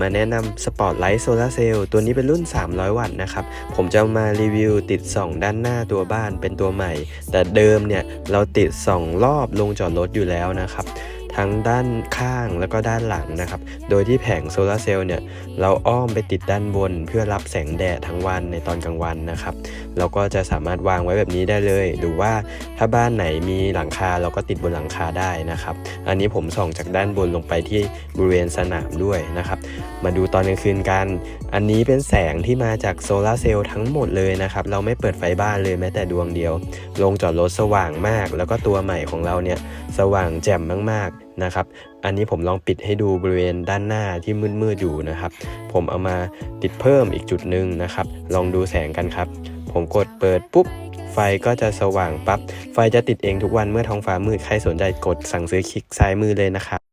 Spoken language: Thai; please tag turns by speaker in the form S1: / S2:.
S1: มาแนะนำ Spotlight Solar Cell ตัวนี้เป็นรุ่น 300 วัตต์นะครับ ผมจะมารีวิวติดส่องด้านหน้าตัวบ้านเป็นตัวใหม่ แต่เดิมเนี่ยเราติดส่องรอบลงจอดรถอยู่แล้วนะครับ ทั้งด้านข้างแล้วก็ด้านหลังนะครับ โดยที่แผงโซลาร์เซลล์เนี่ยเราอ้อมไปติดด้านบน เพื่อรับแสงแดดทั้งวันในตอนกลางวันนะครับ เราก็จะสามารถวางไว้แบบนี้ได้เลย หรือว่าถ้าบ้านไหนมีหลังคาเราก็ติดบนหลังคาได้นะครับ อันนี้ผมส่องจากด้านบนลงไปที่บริเวณสนามด้วยนะครับ มาดูตอนกลางคืนกัน อันนี้เป็นแสงที่มาจากโซลาร์เซลล์ทั้งหมดเลยนะครับ เราไม่เปิดไฟบ้านเลยแม้แต่ดวงเดียว ลงจอดรถสว่างมาก แล้วก็ตัวใหม่ของเราเนี่ยสว่างแจ่มมากๆ นะครับ อันนี้ผมลองปิดให้ดูบริเวณด้านหน้าที่มืดๆอยู่นะครับ ผมเอามาติดเพิ่มอีกจุดหนึ่งนะครับ ลองดูแสงกันครับ ผมกดเปิดปุ๊บ ไฟก็จะสว่างปับ๊บ ไฟจะติดเองทุกวันเมื่อท้องฟ้ามืด ใครสนใจกดสั่งซื้อคลิกซ้ายมือเลยนะครับ